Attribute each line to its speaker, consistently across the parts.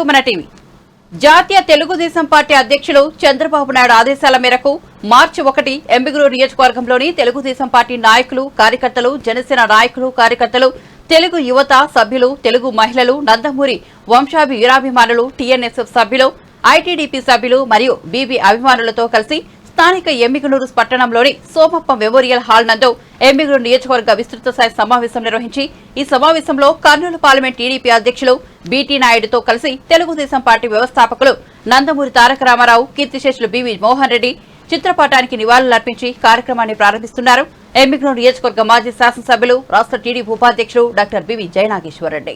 Speaker 1: to మన TV జాతీయ Telugu Desam party అధ్యక్షులు చంద్రబాబు నాయుడు ఆదేశాల మేరకు మార్చి ఒకటి ఎంబిగూరు నియోజకవర్గంలోని తెలుగుదేశం పార్టీ నాయకులు కార్యకర్తలు జనసేన నాయకులు కార్యకర్తలు తెలుగు యువత సభ్యులు తెలుగు మహిళలు నందమూరి వంశాభి వీరాభిమానులు టీఎన్ఎస్ఎఫ్ సభ్యులు ఐటీడీపీ సభ్యులు మరియు బీబీ అభిమానులతో కలిసి స్థానిక ఎమ్మిగునూరు పట్టణంలోని సోమప్ప మెమోరియల్ హాల్ నందు ఎమ్మిగనూరు నియోజకవర్గ విస్తృత స్థాయి సమావేశం నిర్వహించి ఈ సమావేశంలో కర్నూలు పార్లమెంట్ టీడీపీ అధ్యక్షులు బీటీ నాయుడుతో కలిసి తెలుగుదేశం పార్టీ వ్యవస్థాపకులు నందమూరి తారక రామారావు కీర్తిశేషులు బివి మోహన్ రెడ్డి చిత్రపటానికి నివాళులర్పించి కార్యక్రమాన్ని ప్రారంభిస్తున్నారు ఎమ్మిగ్నూరు నియోజకవర్గ మాజీ శాసనసభ్యులు రాష్ట్ర టీడీపీ ఉపాధ్యక్షుడు డాక్టర్ బివి జయనాగేశ్వరరెడ్డి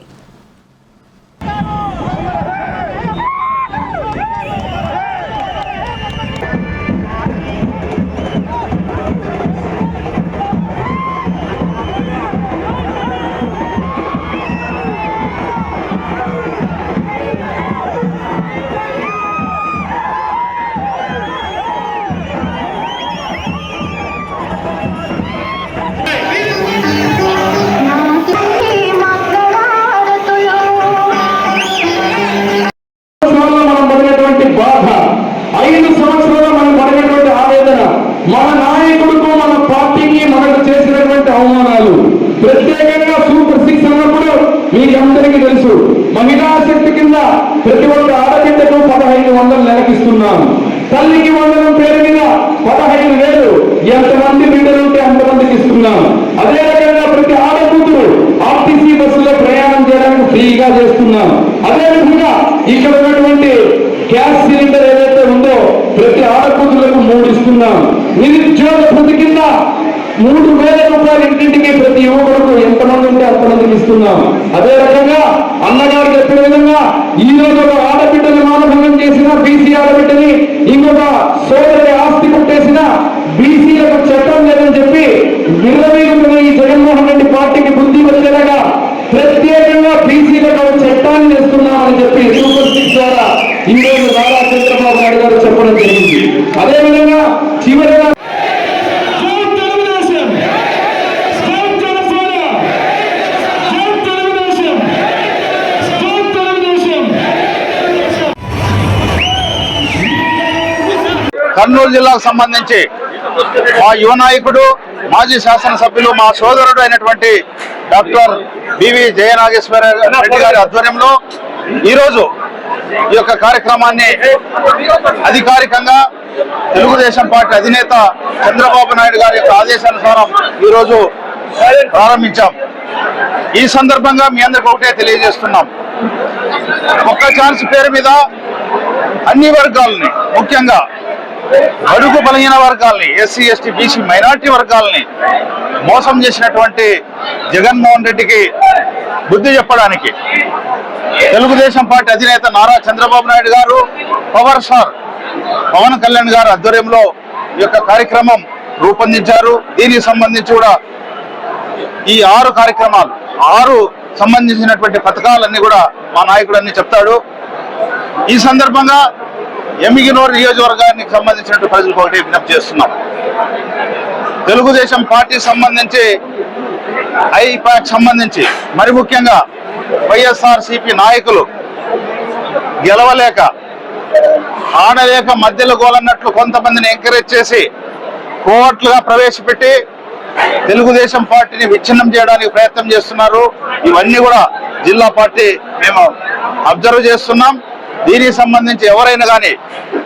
Speaker 2: తెలియజేస్తున్నాం తల్లికి వందనం పేరు మీద పదహైదు వేలు ఎంతమంది ఉంటే అంతమందికి ఇస్తున్నాం అదే రకంగా ప్రతి ఆడకూతురు ఆర్టీసీ బస్సులో ప్రయాణం చేయడానికి ఫ్రీగా చేస్తున్నాం అదే విధంగా ఇక్కడ ఉన్నటువంటి గ్యాస్ సిలిండర్ ఏదైతే ఉందో ప్రతి ఆడకూతులకు మూడు ఇస్తున్నాం నిరుద్యోగ ప్రతి కింద మూడు వేల రూపాయల ఇంటింటికి ప్రతి యువకులకు ఎంతమంది ఉంటే అంతమందికి ఇస్తున్నాం అదే రకంగా అన్నగారు చెప్పిన విధంగా ఈ రోజు కూర్చోబెట్టుని ఇంకొక సోదరి ఆస్తి కొట్టేసిన బీసీలకు చట్టం లేదని చెప్పి విరవీగుతున్న ఈ జగన్మోహన్ రెడ్డి పార్టీకి బుద్ధి వచ్చేలాగా ప్రత్యేకంగా బీసీలకు ఒక చట్టాన్ని వేస్తున్నామని చెప్పి సూపర్ సిక్స్ ద్వారా ఈ రోజు నారా చంద్రబాబు నాయుడు గారు చెప్పడం జరిగింది అదేవిధంగా చివరిగా కర్నూలు జిల్లాకు సంబంధించి మా యువ నాయకుడు మాజీ శాసనసభ్యులు మా సోదరుడు అయినటువంటి డాక్టర్ బివి జయనాగేశ్వర రెడ్డి గారి ఆధ్వర్యంలో ఈరోజు ఈ యొక్క కార్యక్రమాన్ని అధికారికంగా తెలుగుదేశం పార్టీ అధినేత చంద్రబాబు నాయుడు గారి యొక్క ఆదేశానుసారం ఈరోజు ప్రారంభించాం ఈ సందర్భంగా మీ అందరికి ఒకటే తెలియజేస్తున్నాం ఒక్క ఛాన్స్ పేరు మీద అన్ని వర్గాలని ముఖ్యంగా అడుగు బలహీన వర్గాల్ని ఎస్సీ ఎస్టీ బీసీ మైనార్టీ వర్గాల్ని మోసం చేసినటువంటి జగన్మోహన్ రెడ్డికి బుద్ధి చెప్పడానికి తెలుగుదేశం పార్టీ అధినేత నారా చంద్రబాబు నాయుడు గారు పవర్ స్టార్ పవన్ కళ్యాణ్ గారు ఆధ్వర్యంలో ఈ యొక్క కార్యక్రమం రూపొందించారు దీనికి సంబంధించి కూడా ఈ ఆరు కార్యక్రమాలు ఆరు సంబంధించినటువంటి పథకాలన్నీ కూడా మా నాయకుడు అన్ని చెప్తాడు ఈ సందర్భంగా ఎమిగినోరు నియోజకవర్గానికి సంబంధించినట్టు ప్రజలకు ఒకటి విజ్ఞప్తి చేస్తున్నాం తెలుగుదేశం పార్టీ సంబంధించి ఐపాక్ సంబంధించి మరి ముఖ్యంగా వైఎస్ఆర్సిపి నాయకులు గెలవలేక ఆడలేక మధ్యలో గోలన్నట్లు కొంతమందిని ఎంకరేజ్ చేసి కోట్లుగా ప్రవేశపెట్టి తెలుగుదేశం పార్టీని విచ్ఛిన్నం చేయడానికి ప్రయత్నం చేస్తున్నారు ఇవన్నీ కూడా జిల్లా పార్టీ మేము అబ్జర్వ్ చేస్తున్నాం దీనికి సంబంధించి ఎవరైనా కానీ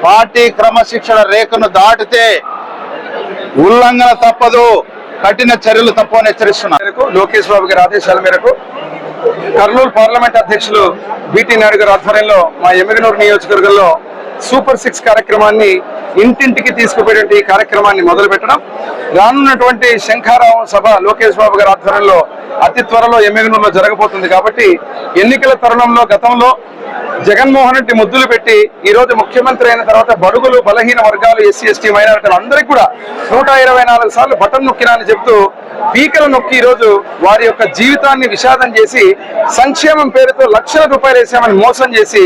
Speaker 2: పార్టీ క్రమశిక్షణ రేఖను దాటితే ఉల్లంఘన తప్పదు కఠిన చర్యలు తప్పని హెచ్చరిస్తున్నారు లోకేష్ బాబు గారి ఆదేశాల మేరకు కర్నూలు పార్లమెంట్ అధ్యక్షులు బిటి నాయుడు గారి ఆధ్వర్యంలో మా ఎమ్మిగనూరు నియోజకవర్గంలో సూపర్ సిక్స్ కార్యక్రమాన్ని ఇంటింటికి తీసుకుపోయేటువంటి ఈ కార్యక్రమాన్ని మొదలు పెట్టడం రానున్నటువంటి శంఖారావం సభ లోకేష్ బాబు గారి ఆధ్వర్యంలో అతి త్వరలో ఎమ్మెగనూరులో జరగబోతుంది కాబట్టి ఎన్నికల తరుణంలో గతంలో జగన్మోహన్ రెడ్డి ముద్దులు పెట్టి ఈ రోజు ముఖ్యమంత్రి అయిన తర్వాత బడుగులు బలహీన వర్గాలు ఎస్సీ ఎస్టీ మైనారిటీలు అందరికీ కూడా నూట ఇరవై నాలుగు సార్లు బటన్ నొక్కినా అని చెబుతూ పీకల నొక్కి ఈరోజు వారి యొక్క జీవితాన్ని విషాదం చేసి సంక్షేమం పేరుతో లక్షల రూపాయలు వేసామని మోసం చేసి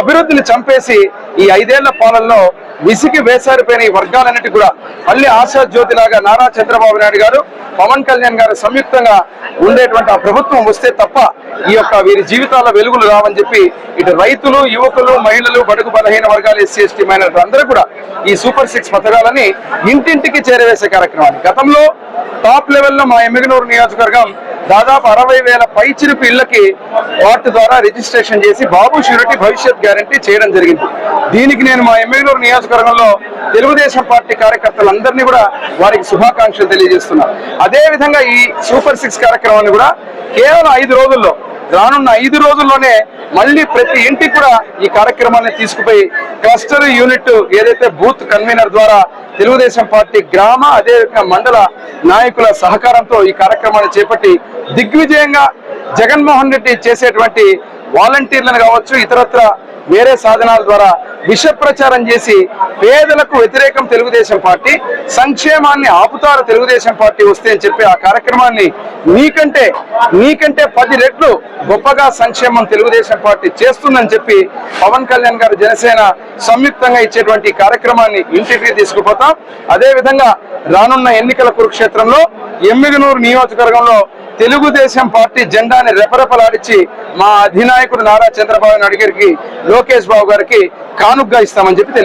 Speaker 2: అభివృద్ధిని చంపేసి ఈ ఐదేళ్ల పాలనలో విసిగి వేసారిపోయిన ఈ వర్గాలన్నిటి కూడా మళ్ళీ జ్యోతిలాగా నారా చంద్రబాబు నాయుడు గారు పవన్ కళ్యాణ్ గారు సంయుక్తంగా ఉండేటువంటి ఆ ప్రభుత్వం వస్తే తప్ప ఈ యొక్క వీరి జీవితాల వెలుగులు రావని చెప్పి ఇటు రైతులు యువకులు మహిళలు బడుగు బలహీన వర్గాలు ఎస్సీ ఎస్టీ మైనార్టీ అందరూ కూడా ఈ సూపర్ సిక్స్ పథకాలని ఇంటింటికి చేరవేసే కార్యక్రమాన్ని గతంలో టాప్ లెవెల్లో మా ఎమ్మిగనూరు నియోజకవర్గం దాదాపు అరవై వేల పైచిరు పిల్లకి వార్డు ద్వారా రిజిస్ట్రేషన్ చేసి బాబు షూరిటీ భవిష్యత్ గ్యారంటీ చేయడం జరిగింది దీనికి నేను మా ఎమ్మెల్యూరు నియోజకవర్గంలో తెలుగుదేశం పార్టీ కార్యకర్తలందరినీ కూడా వారికి శుభాకాంక్షలు తెలియజేస్తున్నాను అదేవిధంగా ఈ సూపర్ సిక్స్ కార్యక్రమాన్ని కూడా కేవలం ఐదు రోజుల్లో రానున్న ఐదు రోజుల్లోనే మళ్ళీ ప్రతి ఇంటికి కూడా ఈ కార్యక్రమాన్ని తీసుకుపోయి క్లస్టర్ యూనిట్ ఏదైతే బూత్ కన్వీనర్ ద్వారా తెలుగుదేశం పార్టీ గ్రామ అదేవిధంగా మండల నాయకుల సహకారంతో ఈ కార్యక్రమాన్ని చేపట్టి దిగ్విజయంగా జగన్మోహన్ రెడ్డి చేసేటువంటి వాలంటీర్లను కావచ్చు ఇతరత్ర వేరే సాధనాల ద్వారా విష ప్రచారం చేసి పేదలకు వ్యతిరేకం తెలుగుదేశం పార్టీ సంక్షేమాన్ని ఆపుతారు తెలుగుదేశం పార్టీ వస్తే అని చెప్పి ఆ కార్యక్రమాన్ని నీకంటే నీకంటే పది రెట్లు గొప్పగా సంక్షేమం తెలుగుదేశం పార్టీ చేస్తుందని చెప్పి పవన్ కళ్యాణ్ గారు జనసేన సంయుక్తంగా ఇచ్చేటువంటి కార్యక్రమాన్ని ఇంటికి తీసుకుపోతాం అదేవిధంగా రానున్న ఎన్నికల కురుక్షేత్రంలో నూరు నియోజకవర్గంలో తెలుగుదేశం పార్టీ జెండాని రెపరెపలాడిచి మా అధినాయకుడు నారా చంద్రబాబు నాయుడు గారికి లోకేష్ బాబు గారికి కానుగ్గా ఇస్తామని చెప్పి